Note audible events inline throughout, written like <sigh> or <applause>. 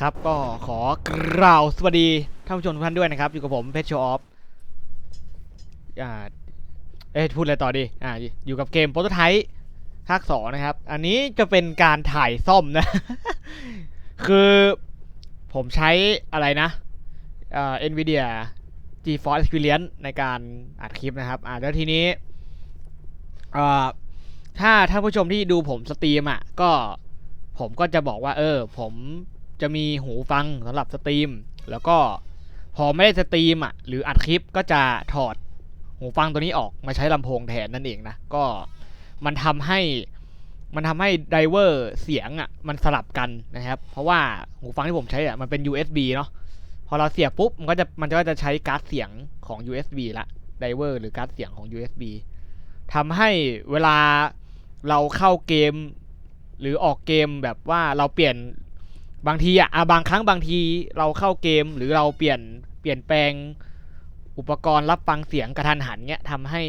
ครับก็ขอกล่าวสวัสดีท่านผู้ชมทุกท่านด้วยนะครับ อยู่กับผมเพชรโชออฟอ่าเอ๊ะพูดอะไรต่อดีอ่าอยู่กับเกมโปรโตไทป์ภาคสองนะครับ อันนี้จะเป็นการถ่ายซ่อมนะ คือผมใช้อะไรนะเอ่อ NVIDIA GeForce Experience ในการอัดคลิปนะครับอ่าแล้วทีนี้เอ่อถ้าท่านผู้ชมที่ดูผมสตรีมอะก็ผมก็จะบอกว่า เออ ผม จะมีหูฟังสำหรับสตรีม แล้วก็พอไม่ได้สตรีมอะหรืออัดคลิปก็จะถอดหูฟังตัวนี้ออกมาใช้ลำโพงแทนนั่นเองนะก็มันทำให้มันทำให้ไดเวอร์เสียงอะมันสลับกันนะครับ เพราะว่าหูฟังที่ผมใช้อะมันเป็น USB เนาะพอเราเสียบปุ๊บมันก็จะมันก็จะใช้การ์ดเสียงของ USB ละไดเวอร์หรือการ์ดเสียงของ USB ทำให้เวลาเราเข้าเกม หรือออกเกมแบบว่าเราเปลี่ยน บางทีอะบางครั้งบางทีเราเข้าเกมหรือเราเปลี่ยนเปลี่ยนแปลงอุปกรณ์รับฟังเสียงกระทันหันเนี้ยทำให้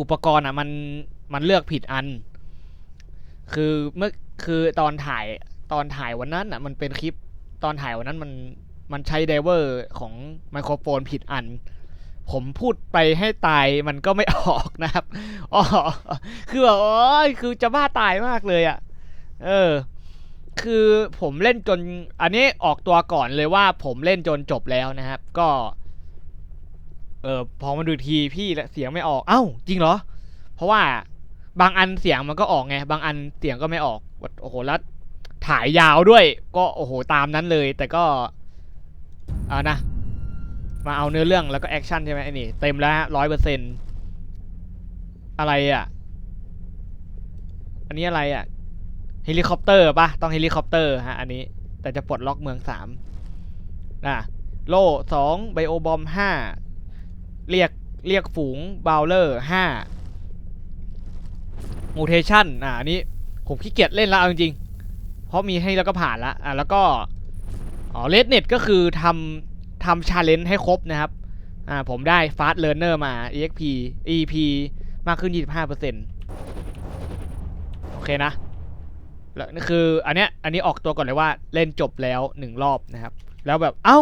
อุปกรณ์อะมันมันเลือกผิดอัน คือเมื่อคือตอนถ่ายตอนถ่ายวันนั้นอะมันเป็นคลิปตอนถ่ายวันนั้นมันมันใช้ไดเวอร์ของไมโครโฟนผิดอัน ผมพูดไปให้ตายมันก็ไม่ออกนะครับอ๋อคือแบบโอ้ยคือจะบ้าตายมากเลยอะ่ะ เออ คือผมเล่นจนอันนี้ออกตัวก่อนเลยว่าผมเล่นจนจบแล้วนะครับ ก็ เออพอมาดูทีพี่เสียงไม่ออก เอ้า จริงเหรอ เพราะว่าบางอันเสียงมันก็ออกไง บางอันเสียงก็ไม่ออกโอ้โหแล้วถ่ายยาวด้วย ก็โอ้โหตามนั้นเลย แต่ก็อานะ มาเอาเนื้อเรื่องแล้วก็แอคชั่นใช่ไหมไอ้นี่เต็มแล้วร้อยเปอร์เซ็นอะไรอะ อันนี้อะไรอะ เฮลิคอปเตอร์ปะต้องเฮลิคอปเตอร์ฮะอันนี้ แต่จะปลดล็อกเมืองสามนะโล่สองไบโอบอมห้าเรียกเรียกฝูงบาวเลอร์ห้ามูเทชันอะอันนี้ผมขี้เกียจเล่นแล้วเอาจริงเพราะมีให้แล้วก็ผ่านละอะแล้วก็อ๋อเลดเน็ตก็คือทำทำชาเลนจ์ให้ครบนะครับอ่าผมได้ Fast Learner มา EXP EP มากขึ้น 25%โอเคนะ แล้วนี่คือ อันเนี้ยอันนี้ออกตัวก่อนเลยว่าเล่นจบแล้วหนึ่งรอบนะครับ แล้วแบบเอ้า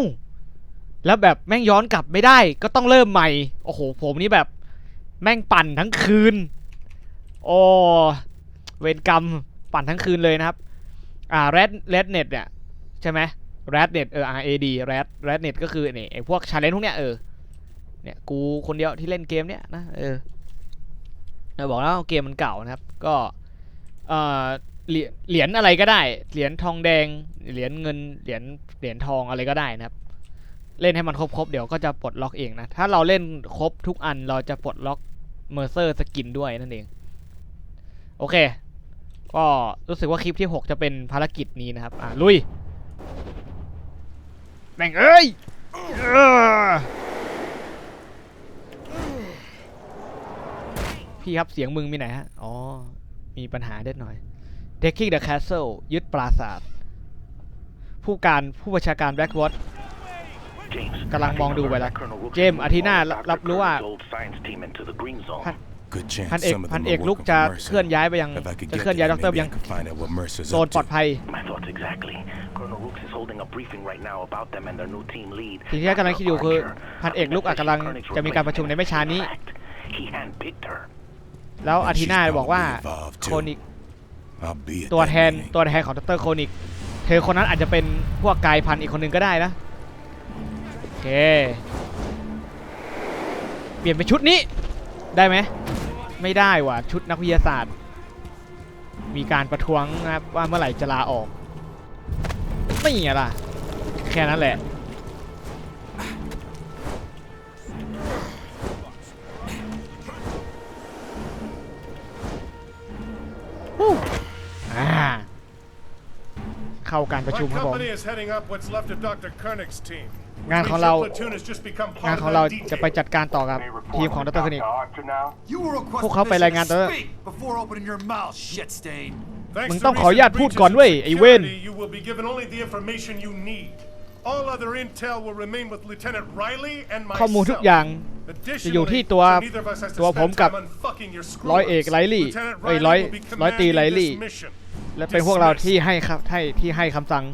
แล้วแบบแม่งย้อนกลับไม่ได้ ก็ต้องเริ่มใหม่ โอ้โห ผมนี่แบบแม่งปั่นทั้งคืนโอ้เวรกรรมปั่นทั้งคืนเลยนะครับ อ่า Red Red Net เนี่ยใช่ไหม Red Net เออ R A D Red Red Net ก็คือเนี่ยไอพวกชาเลนจ์พวกเนี้ยเออเนี่ยกูคนเดียวที่เล่นเกมเนี้ยนะเออเราบอกแล้วเกมมันเก่านะครับ ก็เอ่อ เหรียญเหรียญอะไรก็ได้ เหรียญทองแดง เหรียญเงิน เหรียญ เหรียญทองอะไรก็ได้นะครับ เล่นให้มันครบๆ เดี๋ยวก็จะปลดล็อกเองนะ ถ้าเราเล่นครบทุกอันเราจะปลดล็อกเมอร์เซอร์สกินด้วยนั่นเอง โอเค ก็รู้สึกว่าคลิปที่ 6 จะเป็นภารกิจนี้นะครับ อะลุย แม่งเอ้ยออพี่ครับเสียงมึงมีไหนฮะ อ๋อ มีปัญหาเล็กหน่อย Taking the Castle ยึดปราสาท ผู้การผู้บัญชาการ Blackwatch กำลังมองดูไปแล้วเจมส์อาทิตย์หน้ารับรู้ว่า Good chance พันเอก some of พัน them เอก are ลุก working จะ for เคลื่อน Mercer. ย้ายไปยัง If I could จะ get เคลื่อนย้ายด there, ร maybe ยั I ง can find out what Mercer's โซน up ปลอด to. ภัย My thoughts exactly. Colonel Rooks is holding a briefing right now about them and their new team lead. สิ่งที่กำลังคิดอยู่คือพันเอกลุกอาจกำลังจะมีการประชุมในไม่ช้านี้ He handpicked her. แล้วอา And ทิตย์ she's หน้าบอกว่า probably involved โค too. นิก I'll be at ตัว that แทน meeting. ตัวแทนของดรโคนิก เธอคนนั้นอาจจะเป็นพวกกายพันธุ์อีกคนหนึ่งก็ได้นะ โอเค เปลี่ยนเป็นชุดนี้ ได้ไหม ไม่ได้ว่ะ ชุดนักวิทยาศาสตร์ มีการประท้วงนะครับว่าเมื่อไหร่จะลาออก ไม่ไงล่ะ แค่นั้นแหละฮู้อ่า เข้าการประชุม My ครับผม company is heading up what's left of Dr. Koenig's team. งานของ Means เรา your platoon has just become งาน part ของ of เรา that จะไป detail. จัดการต่อกับทีมของดรคนิก You were requested พวกเขาไปรายงานตัว to speak before opening your mouth, shit stain. Thanks มึง to ต้องขออนุญาต recent พูดก่อน breaches เว้ย of ไอ้เว้น security, You will be given only the information you need. All other intel will remain with Lieutenant Riley and ข้อมูล myself. ทุกอย่างจะอยู่ที่ Additionally, ตัว so neither of us has to ตัวผม spend กับ time unfucking your screw-ups. ร้อยเอกไลลี่ Lieutenant เอ้ย Riley ร้อย will be ร้อยตรี commanding ไลลี่ this mission. และเป็นพวกเราที่ให้ครับให้ที่ให้คำสั่ง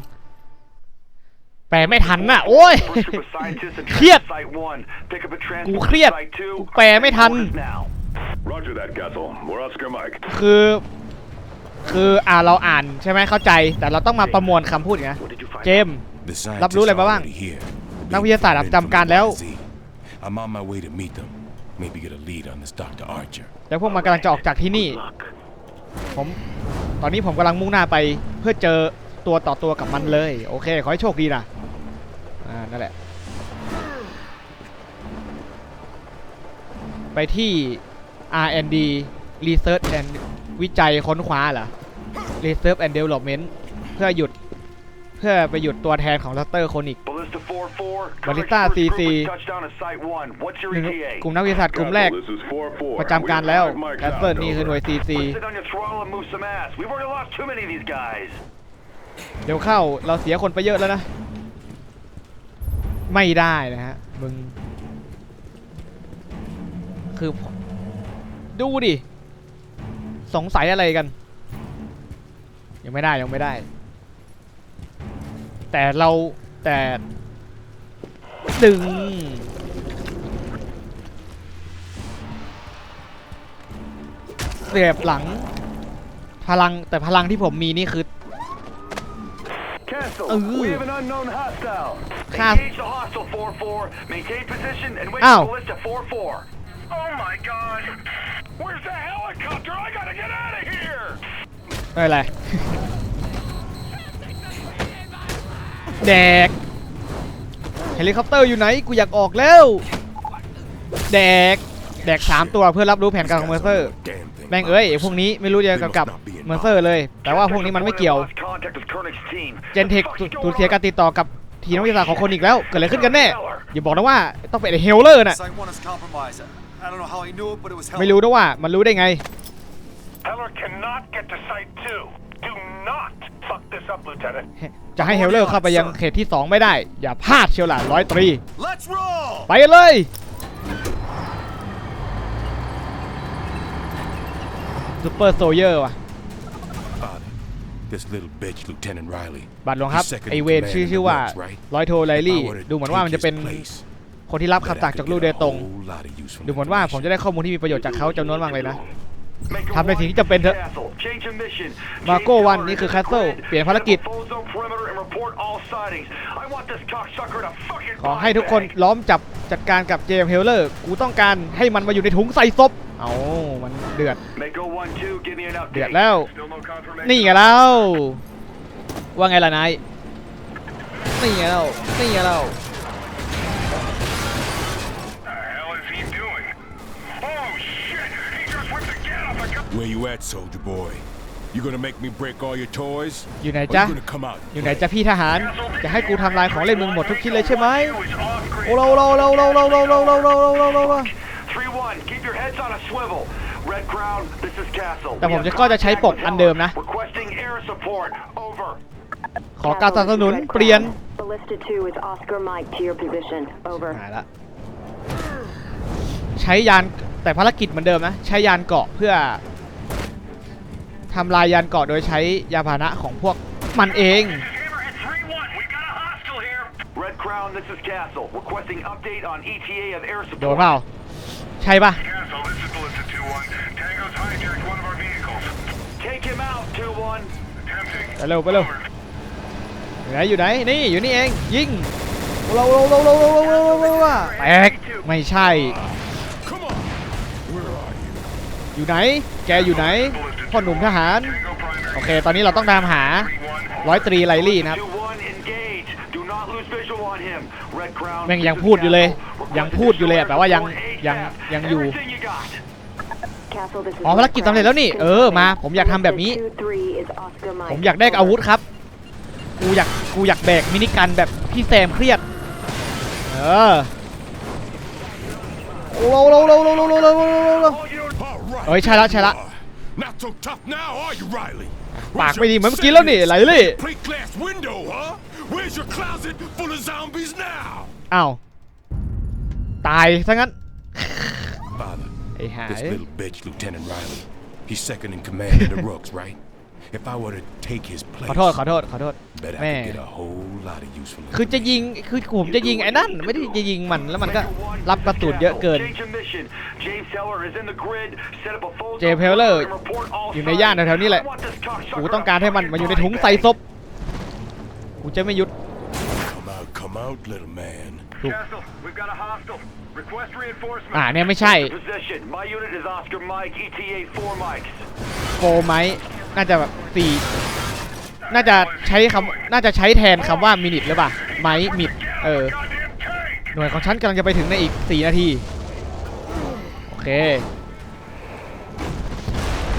แปลไม่ทันน่ะ โอ้ย First group of scientists and เครียด Site 1. Pick up a กู transport เครียด to Site 2. กูแปลไม่ทัน Orders now. Roger that, Castle. We're Oscar Mike. คือ คืออ่าเราอ่านใช่ไหมเข้าใจ แต่เราต้องมาประมวลคำพูดอย่างนะ What did you find เจมส์ The รับรู้ scientists อะไรมาบ้าง already here. The นักวิทยาศาสตร์ blueprint จำการแล้ว from the Z. I'm on my way to meet them. Maybe get a lead on this Dr. Archer. แล้วพวกมันกำลังจะออกจากที่นี่ Luck. ผม ตอนนี้ผมกำลังมุ่งหน้าไปเพื่อเจอตัวต่อตัวกับมันเลย โอเค ขอให้โชคดีนะอ่านั่นแหละ ไปที่ R&D Research and วิจัยค้นคว้าเหรอ Research and Development เพื่อหยุด พื่อไปหยุดตัวแทนของลัสเตอร์โคนิก Ballista 4-4. Ballista Coverage first CC. group is touchdown at Site 1. What's your หนึ่ง ETA? กลุ่มนักวิทยาศาสตร์กลุ่มแรก Castle, this is 4-4. ประจำการแล้ว We have five แค mics สเซิล out, นี่คือหน่วย over. CC Put sit on your throttle and move some ass. We've already lost too many of these guys. เดี๋ยวเข้าเราเสียคนไปเยอะแล้วนะ ไม่ได้นะฮะ มึง คือ ดูดิ สงสัยอะไรกัน ยังไม่ได้ยังไม่ได้ แต่เราแต่ดึงเสียบหลัง พลังแต่พลังที่ผมมีนี่คือเออฆ่าอ้าวอะไร แดกเฮลิคอปเตอร์อยู่ไหนกูอยากออกแล้วแดกแดกสามตัวเพื่อรับรู้แผนการของเมอร์เซอร์แม่งเอ้ยไอ้พวกนี้ไม่รู้จะกำกับเมอร์เซอร์เลย แต่ว่าพวกนี้มันไม่เกี่ยวเจนเทคสูญเสียการติดต่อกับทีมนักวิทยาศาสตร์ของคนอีกแล้วเกิดอะไรขึ้นกันแน่อย่าบอกนะว่าต้องเป็นเฮลเลอร์น่ะไม่รู้นะว่ามันรู้ได้ไง Heller cannot get to Site 2. Do not fuck this up, Lieutenant. จะให้เฮลเลอร์เข้าไปยังเขตที่ 2 ไม่ได้ อย่าพลาดเชียวล่ะร้อยตรี Let's roll! ไปกันเลย ซูเปอร์โซเยอร์ว่ะ Father, this little bitch, Lieutenant Riley. บัตรหลวงครับ He's second ไอ in เวน command ชื่อ in ชื่อ the ว่า works, right? ร้อยโทไล If ลี่ I were to ดูเหมือนว่ามัน take จะเป็น his place, คนที่รับ I'd คำสั่ง have จาก to ลูก get โด a ยตรง whole lot of use from ดูเหมือนว่าผมจะได้ข้อมูลที่มีประโยชน์จากเขาจำนวนมากเลยนะ Make a ทำในสิ่งที่ one, จำเป็นเถอะ Castle. Change of mission. มาโก้ Change วัน color นี่คือ to แคสเซิล red. เปลี่ยนภารกิจ Set the full zone perimeter and report all sightings. I want this cocksucker to fucking ขอให้ทุกคน body bag. ล้อมจับจัดการกับเจมส์เฮลเลอร์ กูต้องการให้มันมาอยู่ในถุงใส่ศพ เอามันเดือด Mako 1-2, give me an เดือด update. แล้ว Still no confirmation. นี่ไงแล้ว ว่าไงล่ะนาย นี่ไงแล้ว นี่ไงแล้ว Where you at, soldier boy? You gonna make me break all your toys? อยู่ไหน Or จ๊ะ you gonna come out? and อยู่ไหน play? จ๊ะพี่ทหาร จะให้กูทำลายของเล่นมึงหมดทุกชิ้นเลยใช่ไหม He was off grid. โอ้โลโลโลโลโลโลโลโลโลโลโลโลโล 3-1, keep your heads on a swivel. Red Crown, this is Castle. แต่ผม We จะ have ก็จะใช้ปก contact อัน with เดิมนะ Heller. Requesting air support. Over. ขอการสนับสนุนเปลี่ยน Ballista 2 is Oscar Mike to your position. Over. หายละใช้ยานแต่ภารกิจเหมือนเดิมนะ ใช้ยานเกาะเพื่อ ทำลายยานเกาะโดยใช้ยานพาหนะของพวกมันเอง Hammerhead 3-1, we got a hostile here. Red Crown, this is Castle. Requesting update on ETA of air โดน support. เปล่าใช่ปะ Castle, this is Ballista 2-1. Tango's hijacked one of our vehicles. Take him out, 2-1. Attempting. ไปเร็วไปเร็ว Over. อยู่ไหนอยู่ไหนนี่อยู่นี่เองยิงเราเราเราเราเราเราเราเราแตกไม่ใช่ Come on! Where are you? อยู่ไหน แกอยู่ไหน พ่อหนุ่มทหาร Tango primary. โอเค ตอนนี้เราต้องตามหา 3-1. ร้อยตรีไลลี่นะครับ 2-1, engage. Do not lose visual on him. Red Crown, แม่ง this ยัง is พูดอยู่เลย Castle. ยังพูดอยู่เลยอะแปลว่ายัง Requesting ยัง ASAP. ยังอยู่ Everything you got. Castle, this is อ๋อภารกิจสำเร็จแล้วนี่ เออมา ผมอยากทำแบบนี้ Ballista 2-3 is Oscar Mike. ผมอยากได้อาวุธครับ กูอยากกูอยากแบกมินิกันแบบพี่แซมเครียด เออโอ้โหโลโลโลโลโลโลโลโลโล All right. Ôi, chạy lại, chạy lại. you are. Not so tough now, are you, Riley? ปาก Where's ไม่ดี your เหมือนเมื่อกี้แล้วนี่ไหลลี่ plate glass window, huh? Where's your closet full of zombies now? อ้าว ตายซะงั้น Father, ไอ้หา this ย little bitch, Lieutenant Riley. He's second in command of the <laughs> Rooks, right? If I were to take his ข place, อโทษขอโทษขอโทษ bet I Man. could get a whole lot of useful คือจะยิงคือผมจะยิงไอ้นั่น ไม่ได้จะยิงมันแล้วมันก็รับกระสุนเยอะเกิน Change of mission. James Heller is in the grid. Set up a phone เจมส์เฮลเลอร์ and report all อยู่ในย่านแถวๆนี้แหละ I want this cocksucker กูต้องการให้มันมาอยู่ในถุงใส่ศพ กูจะไม่หยุด Come out, come out, little man. Castle, we've got a hostile. Request reinforcements. อ่าเนี่ยไม่ใช่ Position. My unit is Oscar Mike, ETA 4 mics. โฟไมท์ น่าจะแบบสี่น่าจะใช้คำน่าจะใช้แทนคำว่ามินิทหรือเปล่าไมท์มิดเออ Goddamn tank! หน่วยของฉันกำลังจะไปถึงในอีก 4 นาที โอเค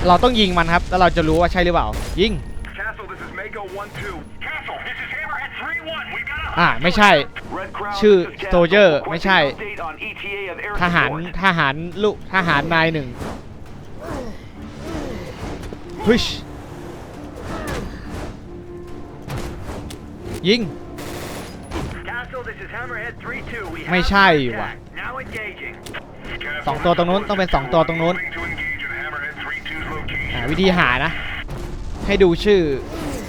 เราต้องยิงมันครับ แล้วเราจะรู้ว่าใช่หรือเปล่า ยิง Castle, this is Mako 1-2. Castle, this is Hammerhead 3-1. We've got a อ่าไม่ใช่ Red Crown, ชื่อ this is Castle. Soldier ไม่ Requesting ใช่ update on ETA of air ทหาร support. ทหารลูก ทหารนายหนึ่ง พุชยิง Castle, this is Hammerhead 3-2. We ไม่ have ใช่ contact. ว่ะ Now engaging. สองตัวตรงนู้นต้องเป็นสองตัวตรงนู้น To engage at Hammerhead 3-2's location. อ่าวิธีหานะ ให้ดูชื่อ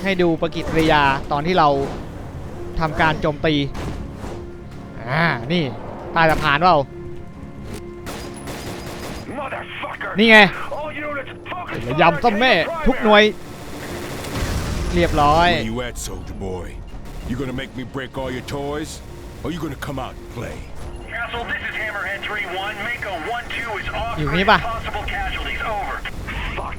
ให้ดูปฏิกิริยาตอนที่เราทำการโจมตี อ่า นี่ใต้สะพานเปล่า Motherfucker! นี่ไง All units, focus ระยำต้มแม่ ทุกหน่วย เรียบร้อย Where you at, soldier boy? You gonna make me break all your toys? Or you gonna come out and play? Castle, this is Hammerhead 3-1. Mako 1-2 is off. อยู่นี่ปะ Possible casualties, over. Fuck.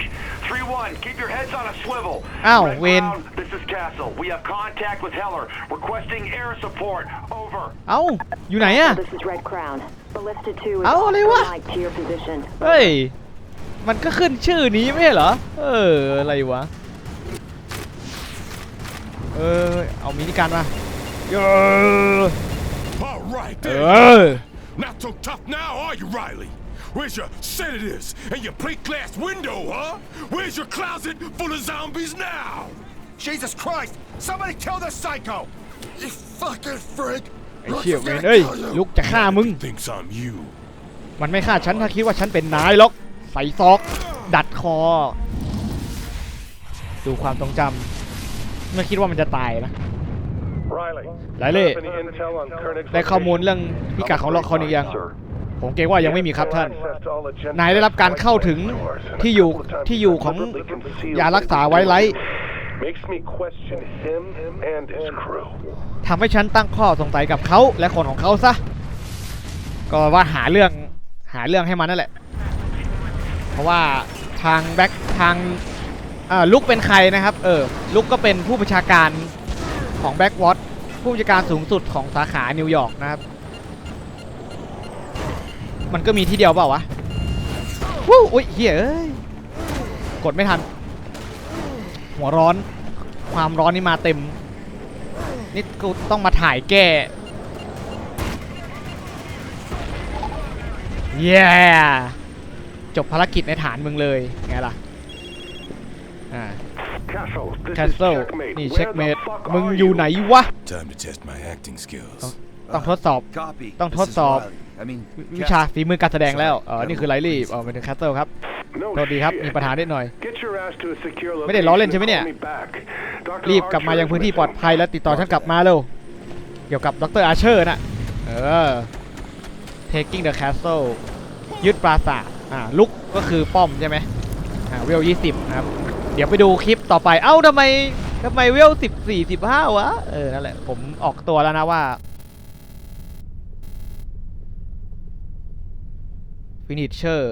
3-1, keep your heads on a swivel. อ้าว Red เวน Crown, This is Castle. We have contact with Heller. Requesting air support. Over. เอ้า อยู่ไหนอะ This is Red Crown. Ballista 2 is Áo, Oscar lấy quá. Mike to your position. เฮ้ย มันก็ขึ้นชื่อนี้ไม่ใช่เหรอ เออ อะไรวะ เออ เอามินิกันมาเออ All right, เอ there. อ Not so tough now, are you, Riley? Where's your sedatives and your plate glass window, huh? Where's your closet full of zombies now? Jesus Christ! Somebody kill this psycho! You fucking freak! ไอ้เชี่ยเวนเอ้ย ลุกจะฆ่ามึง Thinks I'm you. มันไม่ฆ่าฉันถ้าคิดว่าฉันเป็นนายหรอก ใส่ซอก ดัดคอ ดูความทรงจำไม่คิดว่ามันจะตายนะ Riley. Riley. Any intel on Koenig's ได้ข้อมูล location? เรื่องพิกัดของล็อกคอนิกยัง ผมเกรงว่ายังไม่มีครับท่าน Access to all agenda นายได้รับการเข้าถึงที่อยู่ที่อยู่ของยารักษาไว้ไลท์ Makes me question him and his crew. ทำให้ฉันตั้งข้อสงสัยกับเขาและคนของเขาซะ ก็ว่าหาเรื่องหาเรื่องให้มันนั่นแหละ เพราะว่าทางแบ็คทางลุกเป็นใครนะครับเออลุกก็เป็นผู้บัญชาการของแบ็ควอตผู้บัญชาการสูงสุดของสาขานิวยอร์กนะครับ มันก็มีที่เดียวเปล่าวะวู้อุ้ยเฮ้ยเอ้ยกดไม่ทัน หัวร้อน ความร้อนนี่มาเต็ม นี่กูต้องมาถ่ายแก้เย้ จบภารกิจในฐานมึงเลยไงล่ะอ่า Castle, this แคสเซิล is checkmate. นี่ Where เช็ค the เมด fuck มึง are อยู่ you? ไหนวะ Time to test my acting skills. ต้องทดสอบ Copy. Don't This thốt is sọp. Riley. I mean, วิวิชาฝีมือการแสดงแล้วเออนี่คือไลลี่เออเป็นแคสเซิลครับ No โทษดีครับ มี shit. ปัญหานิดหน่อย Get your ass to a secure ไม่ได้ล้อเล่น location ใช่ไหมเนี่ย and call me back. Dr. รีบกลับมายังพื้นที่ปลอดภัยและติดต่อฉันกลับมาเร็ว เกี่ยวกับดรอาเชอร์น่ะ เออ taking the castle ยึดปราสาท อ่าลุกก็คือป้อมใช่ไหมอ่าเวลยี่สิบนะครับ เดี๋ยวไปดูคลิปต่อไป เอ้าทำไมทำไมเวลสิบสี่สิบห้าวะ เออ นั่นแหละ ผมออกตัวแล้วนะว่า finisher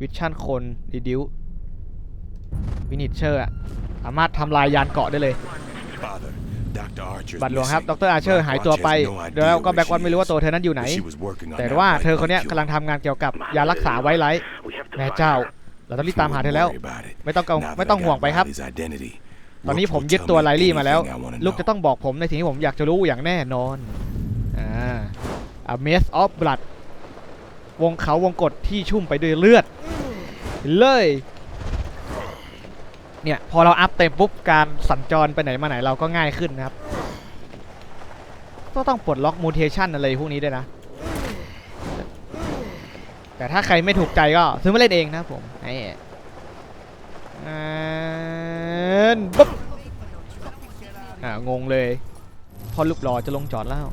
วิชั่นคนรีดิววินิชเชอร์อะสามารถทำลายยานเกาะได้เลย บัตรหลวงครับ ดรอาเชอร์หายตัวไป แล้วก็แบ็กวันไม่รู้ว่าตัวเธอนั้นอยู่ไหน แต่ว่าเธอคนเนี้ยกำลังทำงานเกี่ยวกับยารักษาไวไลท์แม่เจ้า เราต้องรีบตามหาเธอแล้ว ไม่ต้องกังไม่ต้องห่วงไปครับ ตอนนี้ผมยึดตัวไลลี่มาแล้ว ลูกจะต้องบอกผมในสิ่งที่ผมอยากจะรู้อย่างแน่นอน อ่า A Maze of Blood วงเขาวงกฏที่ชุ่มไปด้วยเลือด เลย เนี่ยพอเราอัพเต็มปุ๊บการสัญจรไปไหนมาไหนเราก็ง่ายขึ้นนะครับก็ต้องปลดล็อกมูเทชันอะไรพวกนี้ด้วยนะ แต่ถ้าใครไม่ถูกใจก็ซื้อมาเล่นเองนะผมไอ้ปุ๊บอ่างงเลย พอลูกลอจะลงจอดแล้ว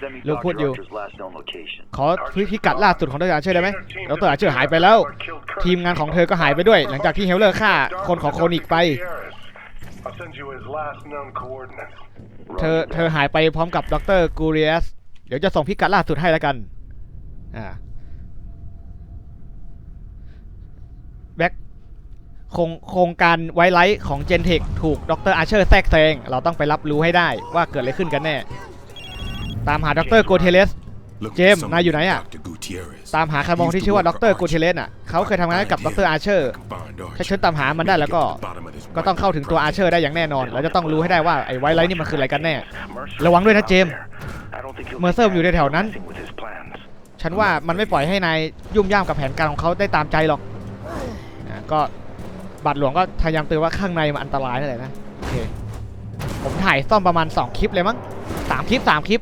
Brooks here. Can you send me Look what Dr. you- Archer's last known location? ขอพิกัดล่าสุดของดรอาเชอร์ได้ไหมดรอาเชอร์หายไปแล้ว ทีมงานของเธอก็หายไปด้วย หลังจากที่เฮลเลอร์ฆ่าคนของโคนิกไป I'll send you his last known coordinates. เธอเธอหายไปพร้อมกับดรกูเรียส เดี๋ยวจะส่งพิกัดล่าสุดให้แล้วกัน อ่าแบ็คโครงโครงการไวไลท์ของเจนเทคถูกดรอาเชอร์แทรกแซง เราต้องไปรับรู้ให้ได้ว่าเกิดอะไรขึ้นกันแน่ ตามหาดรโกเทเลส Look Jim, for someone นายอยู่ไหนอะ named Dr. Gutierrez. ตามหาใครมองที่ชื่อว่าด He used to ร work กู for เทเลส Archer. อะเขาเคยทำงานให้กับดรอาเชอร์ Combined Archer. ถ้าฉันตามหามันได้แล้วก็ Get to the bottom of this ก็ต้องเข้าถึงตัวอา right เชอร์ได้อย่างแน่นอนเราจะต้องรู้ให้ได้ว่าไอ้ไวไลท์นี่มันคืออะไรกันแน่ Mercer ระวังด้วยนะเจมส์ I don't think he'll เมอร์เซอร์อยู่ในแถวนั้น messing with his plans. ฉันว่ามันไม่ปล่อยให้นายยุ่งย่ามกับแผนการของเขาได้ตามใจหรอกอ่าก็บาทหลวงก็พยายามเตือนว่าข้างในมันอันตรายนั่นแหละนะโอเคผมถ่ายซ่อมประมาณ 2 คลิปเลยมั้งสามคลิป3คลิป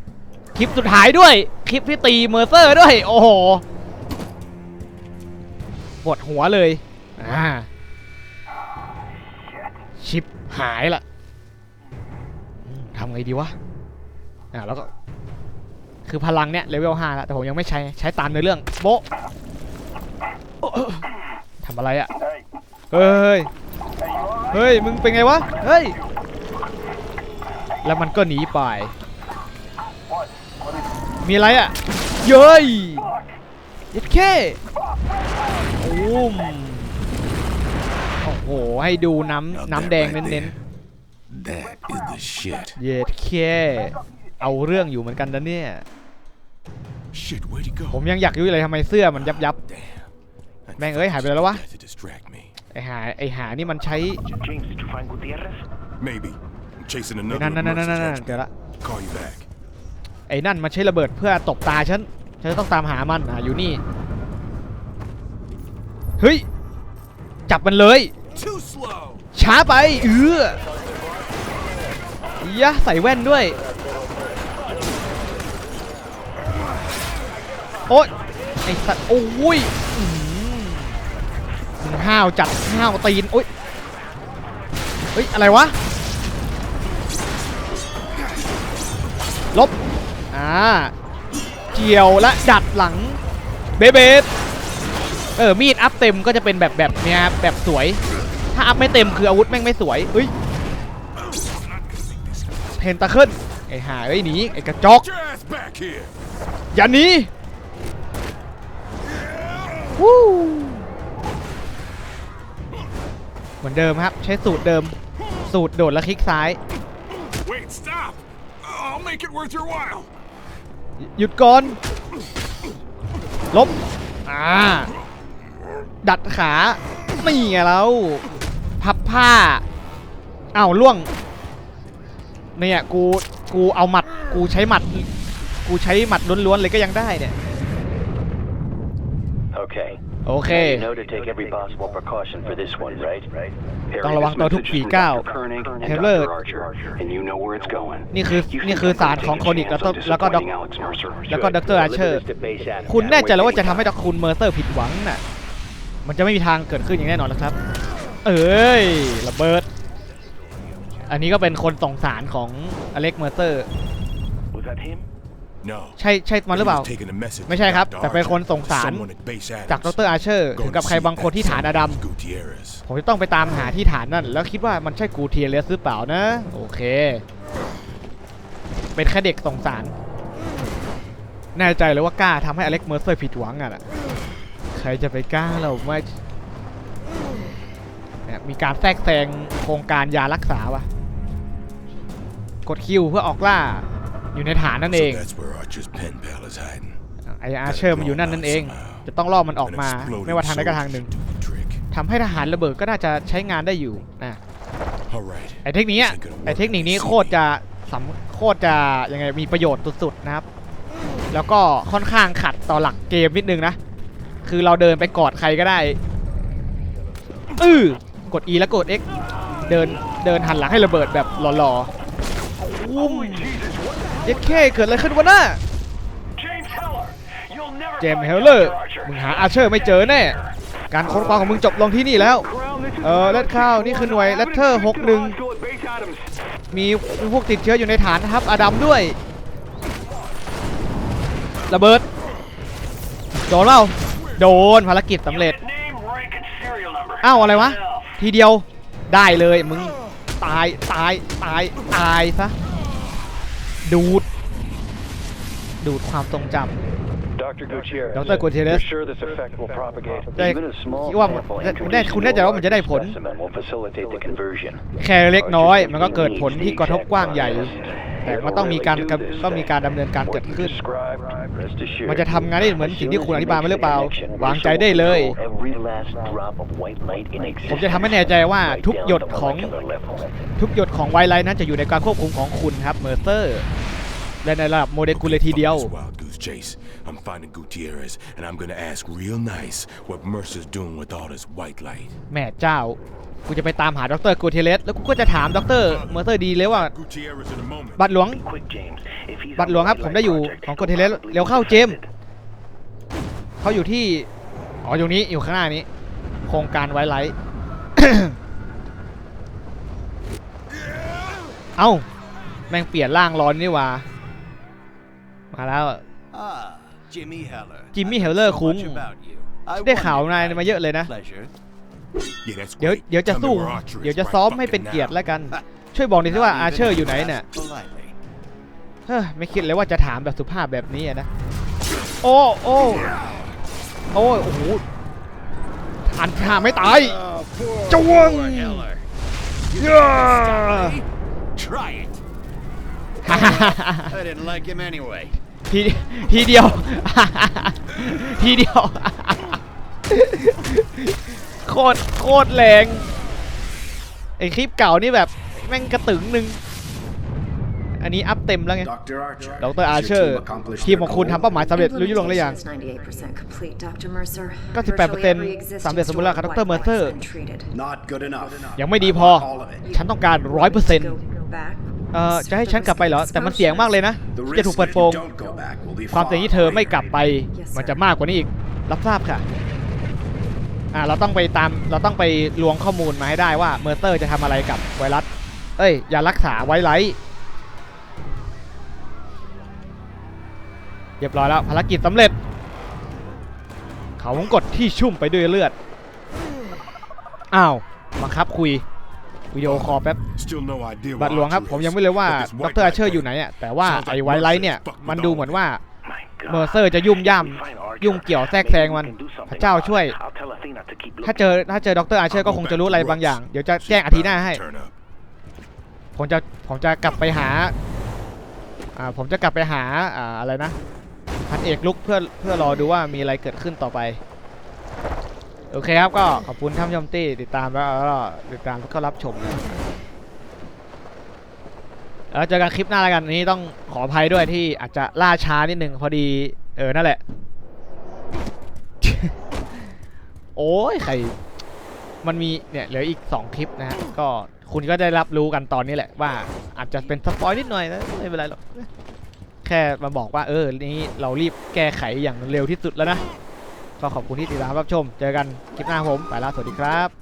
คลิปสุดท้ายด้วย คลิปที่ตีเมอร์เซอร์ด้วย โอ้โหปวดหัวเลย อ่า ชิปหายละทำไงดีวะ อ่าแล้วก็ คือพลังเนี่ยเลเวล5แล้วแต่ผมยังไม่ใช้ ใช้ตามในเรื่องโบทำอะไรอะ่ะ เฮ้ย เฮ้ย มึงเป็นไงวะ เฮ้ย แล้วมันก็หนีไป มีอะไรอะ่ะ เย้ยยัดแค่โอ้มโอ้โห ให้ดูน้ Now ำน้ำ that แดง right เน้น there, That is the shit. ๆ เย็ดแค่เอาเรื่องอยู่เหมือนกันนะเนี่ย Shit, where'd he go? ผมยังอยากรู้อยู่เลยทำไมเสื้อมันยับยับ Damn. I'd Mang ơi, fucking Hải về đâu quá? that to distract me. ไอหาไอหานี่มันใช้ James, did you find Gutierrez? Maybe. I'm chasing ไอ้ another นั่นนั่นนั่น Mercer นั่นนั่น judgment. เดี๋ยวละ Call you back. ไอ้นั่นมันใช้ระเบิดเพื่อตบตาฉัน ฉันจะต้องตามหามันอะอยู่นี่ เฮ้ย จับมันเลย Too slow. ช้าไปเออยะใส่แว่นด้วย โอ๊ยไอสัตว์โอ้ยอื้อหือมึงห้าวจัดห้าวตีนโอ๊ยเฮ้ย อะไรวะ ลบ อ่าเกี่ยวและดัดหลังเบเบสเออมีดอัพเต็มก็จะเป็นแบบแบบเนี้ยแบบสวย ถ้าอัพไม่เต็มคืออาวุธแม่งไม่สวยเฮ้ยเพนตาเคิลไอ้ห่าเอ้หนีไอ้กระจอกอย่าหนีวู้เหมือนเดิมครับใช้สูตรเดิม สูตรโดดและคลิกซ้าย Wait, stop. I'll make it worth your while. หยุดก่อนลบอ่าดัดขาไม่ไงแล้วพับผ้าอ้าวล่วงเนี่ยกูกูเอาหมัดกูใช้หมัดกูใช้หมัดล้วนๆเลยก็ยังได้เนี่ย Okay. โอเค You know to take every possible precaution for this one, right? Right. ต้องระวังตัวทุกฝีก้าวเฮลเลอร์ And you know where it's going. นี่คือนี่คือสารของโคนิกแล้วก็แล้วก็ด็อกแล้วก็ด็อกเตอร์อาเชอร์คุณแน่ใจแล้วว่าจะทำให้ด็อกคุณเมอร์เซอร์ผิดหวังน่ะ มันจะไม่มีทางเกิดขึ้นอย่างแน่นอนนะครับ เอ้ยระเบิด อันนี้ก็เป็นคนส่งสารของอเล็กเมอร์เซอร์ Was that him? No. ใช่ใช่มันหรือเปล่า He was taking a message ไม่ใช่ครับ to Dr. แต่เป็นคน Archer ส่งสาร to someone at Base Adams. จากดรอาเชอร์ถึงกับใครบางคนที่ฐานอดัม Gutierrez. ผมจะต้องไปตามหาที่ฐานนั่น แล้วคิดว่ามันใช่กูเทียเลสหรือเปล่านะ โอเค เป็นแค่เด็กส่งสาร แน่ใจเลยว่ากล้าทำให้อเล็กเมอร์เซอร์ผิดหวังอะนะใครจะไปกล้าเราไม่เนี่ยมีการแทรกแซงโครงการยารักษาวะกดคิวเพื่อออกล่า อยู่ในฐานนั่นเอง So that's where Archer's pen pal is hiding. ไออาเชอร์มันอยู่นั่นนั่นเอง จะต้องล่อมันออก An มา exploding ไม่ว่าทางใดก็ทางหนึ่ง soldier should do the trick. ทำให้ทหารระเบิดก็น่าจะใช้งานได้อยู่นะ All right. ไอเทคนิคเนี้ย This ain't gonna work ไอเทคนิคนี้ on โค the ตรจะสำโคตรจะยังไงมีประโยชน์สุดๆนะครับ แล้วก็ค่อนข้างขัดต่อหลักเกมนิดนึงนะ คือเราเดินไปกอดใครก็ได้อือกด E แล้วกด X เดินเดินหันหลังให้ระเบิดแบบหล่อๆอุ้ม เย็ดเคเกิดอะไรขึ้นวะน่ะ James Heller, you'll never เจมส์เฮลเลอร์มึงหาอาเชอร์ไม่เจอแน่ การค้นคว้าของมึงจบลงที่นี่แล้ว เออเลดข้าวนี่คือหน่วยเลตเทอร์หกหนึ่งมีพวกติดเชื้ออยู่ในฐานครับอดัมด้วย ระเบิด โดนเปล่าโดนภารกิจสำเร็จ อ้าวอะไรวะ ทีเดียวได้เลยมึงตายตายตายตายซะ ดูด ดูดความทรงจ Dr. Gutierrez, Dr. Gutierrez. you're sure this effect will propagate? Đây, Even a small ý ว่า sample คุณ introduced คุณแน่ใจว่ามันจะได้ผล specimen will facilitate the conversion. ำแค่เล็กน้อย มันก็เกิดผลที่กระทบกว้างใหญ่ แต่มันต้องมีการกำต้องมีการดำเนินการเกิด What you ขึ้น described, rest assured, มันจะทำงานได้เหมือนสิ่งที่คุณอธิบายมาหรือเปล่า วางใจได้เลย every last drop of white light in ผมจะทำให้แน่ใจว่า existence ทุก right หย down ด to the ของ molecular level. ทุกหยดของไวไลท์นั้นจะอยู่ในการควบคุมของคุณครับเมอร์เซอร์ และในระดับโมเลกุลเลยทีเดียว Fuck this Wild goose chase. I'm finding Gutierrez, and I'm gonna ask real nice what Mercer's doing with all this white light. แม่เจ้า กูจะไปตามหาดรกูเทเลสแล้วกูก็จะถามดรเมอร์เซอร์ดีเลยว่า Gutierrez in a moment. บัตรหลวง Quick, James. If he's บัตรหลวงครับ ผมได้อยู่ของกูเทเลสเร็วเข้าเจมส์เขาอยู่ที่ อ๋อ อยู่นี้ อยู่ข้างหน้านี้ โครงการไวไลท์ เอ้า แม่งเปลี่ยนร่างร้อนนี่หว่า มาแล้ว Ah, Jimmy Heller. Jimmy I've heard Heller so คุ้ง much about you. I ได้ wondered ข่าวนาย if I มาเยอะเลยนะ Pleasure. Yeah, that's เดี๋ยว great. เดี๋ยวจะ Tell me สู้ where Archer is เดี๋ยวจะ right ซ้อมให้เป็น fucking เกียรติ now. แล้วกัน ช่วยบอกหน่อยสิว่า Not อา even เชอร์อยู่ไหน asked เนี่ย politely. เฮ้ยไม่คิดเลยว่าจะถามแบบสุภาพแบบนี้อะนะ โอ้โอ้โอ้ยโอ้โหอันทาไม่ตายจ้วง Heller. เย้อ Try it. I didn't like him anyway. ทีทีเดียว ทีเดียว โคตรโคตรแรงไอคลิปเก่านี่แบบแม่งกระตึงหนึ่งอันนี้อัพเต็มแล้วไง Dr. Archer. ดรอาร์เชอร์ ทีมของคุณทำเป้าหมายสำเร็จรู้ยุลงหรือยัง Implementation is 98% complete, Dr. Mercer. 98% Virtually every existing สำเร็จสมบูรณ์แล้วครับ stored Dr. white light Mercer has been treated. Not good enough. ยังไม่ดีพอ All of it. ฉันต้องการร้อย เอ่อจะให้ฉันกลับไปเหรอ แต่มันเสี่ยงมากเลยนะที่จะถูกเปิดโปงความเสี่ยงที่เธอไม่กลับไป มันจะมากกว่านี้อีก รับทราบค่ะอ่าเราต้องไปตามเราต้องไปลวงข้อมูลมาให้ได้ว่าเมอร์เตอร์จะทำอะไรกับไวรัส เอ้ยยารักษาไวไลท์เรียบร้อยแล้วภารกิจสำเร็จ เขาวงกดที่ชุ่มไปด้วยเลือด อ้าวบังคับคุย วิดีโอคอลแป๊บ Still no idea บั where ตรหลวงครับ Archer ผม is, ยังไม่รู้ว่า but this ด white รอา light เชอร์อยู่ไหนอะแต่ว่า Sounds like ไอ้ไวไลท์เนี่ย Mercer is fucking มัน with ดู all เหมือน of it. ว่า My God. เมอร์เซอร์จะยุ่มย่ If we find Archer, ยุ่งเกี่ยวแทรก maybe แซง we มัน can do something พระเจ้า about it. ช่วย I'll tell Athena to keep ถ้า looking. เจอถ้าเจอดรอาเชอร์ก็คงจะรู้อะไรบางอย่าง เดี๋ยวจะแจ้งอาทีหน้าให้ Turn up. ผมจะผมจะกลับไปหาอ่าผมจะกลับไปหาอ่าอะไรนะพันเอกลุกเพื่อเพื่อรอดูว่ามีอะไรเกิดขึ้นต่อไป โอเคครับก็ขอบคุณท่านผู้ชมที่ติดตามแล้วก็ติดตามแล้วก็รับชมแล้วเจอกันคลิปหน้าแล้วกันอันนี้ต้องขออภัยด้วยที่อาจจะล่าช้านิดนึงพอดีเออนั่นแหละ โอ้ยใครมันมีเนี่ยเหลืออีก 2 คลิปนะฮะก็คุณก็ได้รับรู้กันตอนนี้แหละว่าอาจจะเป็นสปอยนิดหน่อยนะไม่เป็นไรหรอกแค่มาบอกว่าเออนี้เรารีบแก้ไขอย่างเร็วที่สุดแล้วนะ ก็ขอบคุณที่ติดตามรับชม เจอกันคลิปหน้าผม ไปแล้วสวัสดีครับ